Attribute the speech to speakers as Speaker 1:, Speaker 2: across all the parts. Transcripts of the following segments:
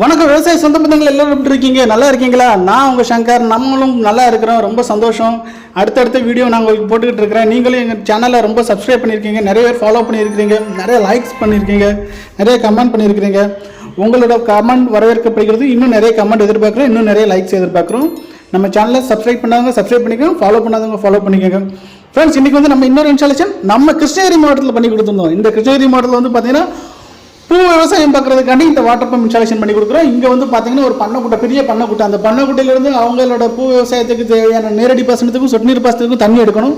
Speaker 1: வணக்கம் விவசாய சொந்த பந்தங்கள் எல்லோரும் எப்படி இருக்கீங்க நல்லா இருக்கீங்களா நான் உங்கள் சங்கர் நம்மளும் நல்லா இருக்கிறோம் ரொம்ப சந்தோஷம் அடுத்தடுத்த வீடியோ நான் உங்களுக்கு போட்டுக்கிட்டு இருக்கிறேன் நீங்களும் எங்கள் சேனலை ரொம்ப சப்ஸ்கிரைப் பண்ணியிருக்கீங்க நிறைய பேர் ஃபாலோ பண்ணியிருக்கிறீங்க நிறைய லைக்ஸ் பண்ணியிருக்கீங்க நிறைய கமெண்ட் பண்ணியிருக்கிறீங்க உங்களோட கமெண்ட் வரவேற்கப்படுகிறது இன்னும் நிறைய கமெண்ட் எதிர்பார்க்குறோம் இன்னும் நிறைய லைக்ஸ் எதிர்பார்க்குறோம் நம்ம சேனலை சப்ஸ்கிரைப் பண்ணாதவங்க சப்ஸ்கிரைப் பண்ணிக்கோங்க ஃபாலோ பண்ணாதவங்க ஃபாலோ பண்ணிக்கோங்க ஃப்ரெண்ட்ஸ் இன்றைக்கி வந்து நம்ம இன்னொரு இன்ஸ்டாலேஷன் நம்ம கிருஷ்ணகிரி மாவட்டத்தில் பண்ணி கொடுத்துருந்தோம் இந்த கிருஷ்ணகிரி மாவட்டத்தில் வந்து பார்த்தீங்கன்னா பூ விவசாயம் பார்க்குறதுக்காண்டி இந்த வாட்டர் பம்ப் இன்ஸ்டாலேஷன் பண்ணி கொடுக்குறோம் இங்கே வந்து பார்த்தீங்கன்னா ஒரு பண்ணக்கூட்டை பெரிய பண்ணக்கூட்டை அந்த பண்ணக்கூட்டையிலேருந்து அவங்களோட பூ விவசாயத்துக்கு தேவையான நேரடி பாசனத்துக்கும் சொட்நீர் பாசனத்துக்கும் தண்ணி எடுக்கணும்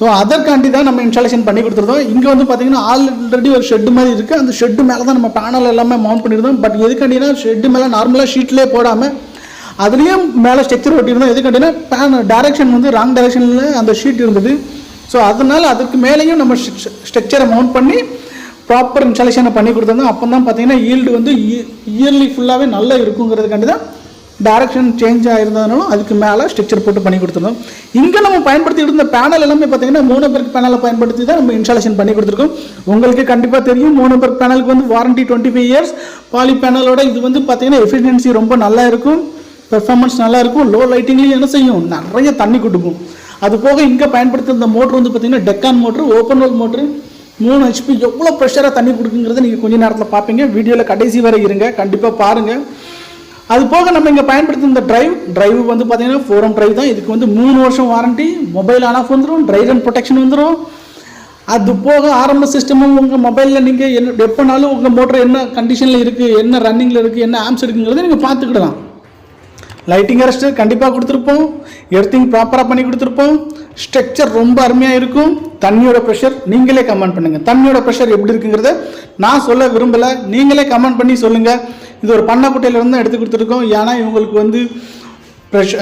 Speaker 1: ஸோ அதற்காண்டி தான் நம்ம இன்ஸ்டாலேஷன் பண்ணி கொடுத்துருந்தோம் இங்கே வந்து பார்த்தீங்கன்னா ஆல்ரெடி ஒரு ஷெட்டு மாதிரி இருக்குது அந்த ஷெட்டு மேலே தான் நம்ம பேனல் எல்லாமே மவுண்ட் பண்ணியிருந்தோம் பட் எதுக்காண்டினா ஷெட்டு மேலே நார்மலாக ஷீட்லேயே போடாமல் அதுலேயும் மேலே ஸ்ட்ரக்சர் ஒட்டியிருந்தோம் எதுக்காண்டினா பேன் டேரக்ஷன் வந்து ராங் டேரெக்ஷனில் அந்த ஷீட் இருந்தது ஸோ அதனால் அதுக்கு மேலேயும் நம்ம ஸ்ட்ரக்சரை மவுண்ட் பண்ணி ப்ராப்பர் இன்ஸ்டாலேஷனை பண்ணி கொடுத்தோம்னா அப்போ தான் பார்த்தீங்கன்னா ஈல்டு வந்து இயர்லி ஃபுல்லாகவே நல்லா இருக்குங்கிறதுக்காண்டி தான் டைரக்ஷன் சேஞ்ச் ஆகிருந்ததுனால அதுக்கு மேலே ஸ்ட்ரக்சர் போட்டு பண்ணி கொடுத்துருந்தோம் இங்கே நம்ம பயன்படுத்தி இருந்த பேனல் எல்லாமே பார்த்தீங்கன்னா மூணு பேருக்கு பேனலை பயன்படுத்தி தான் நம்ம இன்ஸ்டாலேஷன் பண்ணி கொடுத்துருக்கோம் உங்களுக்கு கண்டிப்பாக தெரியும் மூணு பேர் பேனலுக்கு வந்து warranty twenty five years poly பேனலோட இது வந்து பார்த்தீங்கன்னா எஃபிஷியன்சி ரொம்ப நல்லா இருக்கும் பெர்ஃபார்மன்ஸ் நல்லா இருக்கும் லோ லைட்டிங்லேயும் என்ன செய்யும் நிறைய தண்ணி கொடுக்கும் அது போக இங்கே பயன்படுத்தி இருந்த மோட்ரு வந்து பார்த்தீங்கன்னா Deccan motor open roll motor மூணு ஹெச்பி எவ்வளோ ப்ரெஷராக தண்ணி கொடுக்குங்கிறது நீங்கள் கொஞ்சம் நேரத்தில் பார்ப்பீங்க வீடியோவில் கடைசி வரை இருங்க கண்டிப்பாக பாருங்கள் அது போக நம்ம இங்கே பயன்படுத்தும் இந்த ட்ரைவ் ட்ரைவ் வந்து பார்த்தீங்கன்னா ஃபோரம் ட்ரைவ் தான் இதுக்கு வந்து மூணு வருஷம் வாரண்ட்டி மொபைல் ஆன் ஆஃப் வந்துடும் ட்ரை ரன் ப்ரொடெக்ஷன் வந்துடும் அது போக ஆரம்ப சிஸ்டமும் உங்கள் மொபைலில் நீங்கள் என்ன எப்போனாலும் உங்கள் மோட்டர் என்ன கண்டிஷனில் இருக்குது என்ன ரன்னிங்கில் இருக்குது என்ன ஆம்ஸ் இருக்குங்கிறத நீங்கள் பார்த்துக்கிடலாம் லைட்டிங் அரெஸ்ட்டு கண்டிப்பாக கொடுத்துருப்போம் எர்த்திங் ப்ராப்பராக பண்ணி கொடுத்துருப்போம் ஸ்ட்ரக்சர் ரொம்ப அருமையாக இருக்கும் தண்ணியோட ப்ரெஷர் நீங்களே கமெண்ட் பண்ணுங்கள் தண்ணியோட ப்ரெஷர் எப்படி இருக்குங்கிறத நான் சொல்ல விரும்பலை நீங்களே கமெண்ட் பண்ணி சொல்லுங்கள் இது ஒரு பண்ணக்குட்டையிலேருந்து எடுத்து கொடுத்துருக்கோம் ஏன்னா இவங்களுக்கு வந்து ப்ரெஷ்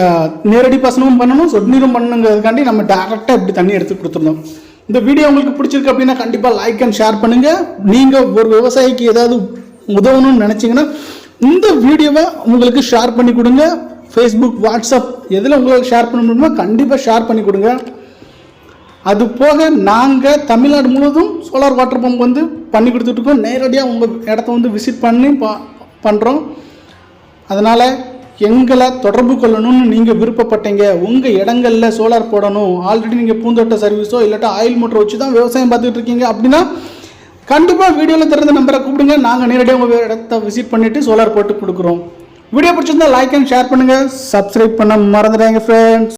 Speaker 1: நேரடி பசனும் பண்ணணும் சொட் நீரும் பண்ணணுங்கிறதுக்காண்டி நம்ம டேரெக்டாக இப்படி தண்ணி எடுத்து கொடுத்துருந்தோம் இந்த வீடியோ உங்களுக்கு பிடிச்சிருக்கு அப்படின்னா கண்டிப்பாக லைக் அண்ட் ஷேர் பண்ணுங்கள் நீங்கள் ஒரு விவசாயிக்கு ஏதாவது உதவணும்னு நினச்சிங்கன்னா இந்த வீடியோவை உங்களுக்கு ஷேர் பண்ணி கொடுங்க ஃபேஸ்புக் வாட்ஸ்அப் எதில் உங்களுக்கு ஷேர் பண்ண முடியுமோ கண்டிப்பாக ஷேர் பண்ணி கொடுங்க அது போக நாங்கள் தமிழ்நாடு முழுவதும் சோலார் வாட்டர் பம்ப் வந்து பண்ணி கொடுத்துட்ருக்கோம் நேரடியாக உங்கள் இடத்த வந்து விசிட் பண்ணி பா பண்ணுறோம் அதனால் எங்களை தொடர்பு கொள்ளணும்னு நீங்கள் விருப்பப்பட்டீங்க உங்கள் இடங்களில் சோலார் போடணும் ஆல்ரெடி நீங்கள் பூந்தோட்ட சர்வீஸோ இல்லாட்டா ஆயில் மோட்டர் வச்சு தான் விவசாயம் பார்த்துட்டு இருக்கீங்க அப்படின்னா கண்டிப்பாக வீடியோவில் தெரிஞ்ச நம்பரை கூப்பிடுங்க நாங்கள் நேரடியாக உங்கள் இடத்த விசிட் பண்ணிவிட்டு சோலார் போட்டு கொடுக்குறோம் வீடியோ பிடிச்சிருந்தால் லைக் அண்ட் ஷேர் பண்ணுங்கள் சப்ஸ்கிரைப் பண்ண மறந்துடுங்க ஃப்ரெண்ட்ஸ்